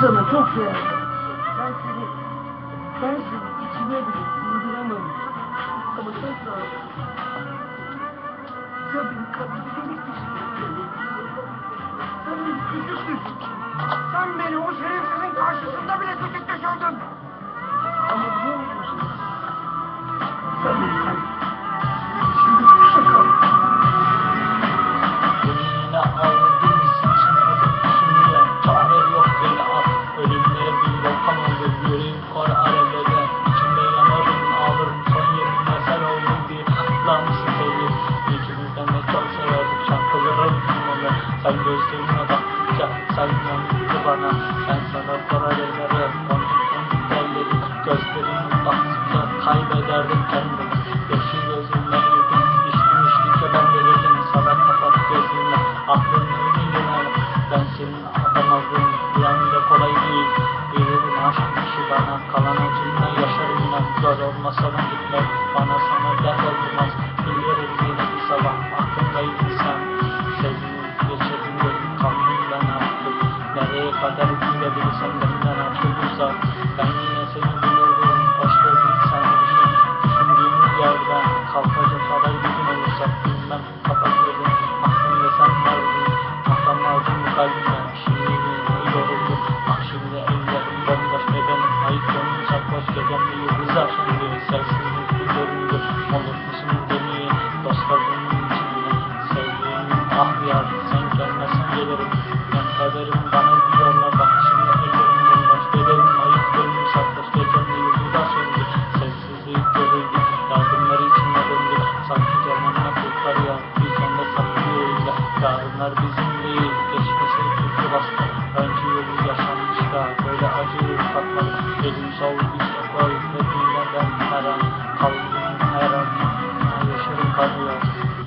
sana çok severdim. Ben seni, ben seni içime bile sığdıramamıştım. Ama sen sağ ol. Sen beni katledilmek için Sen beni küçük düşün. Sen beni o şerefsizin karşısında bile küçük düşürdün. Sen gözlerime baktıkça Sen yanıttı bana. Sen sana paralelere Boncuk boncuk telleri Gözlerime baktıkça Kaybederdim kendimi. Yeşil gözümle yedim. İçtim içtikçe ben delirdim Sana kapat gözünle Aklın önüne Ben senin atamazdım Bir anda kolay değil. Veririm aşk işi bana. Kalan acımla yaşarım ben. Zor olmasa da gitmek Bana sana dert olmaz bir göründü Olur musun beni içinde Sevdiğim ah yar Sen gelmezsen Ben kaderim bana diyorlar Bak şimdi ellerim bomboş bedenim Ayıp gönlüm sarhoş gecemde yıldızlar söndü Sensizlik görüldü Yardımları içime döndü Sanki zamanla kurtlar ya Biz onda saklıyoruz ya Yarınlar bizim Pavilhão.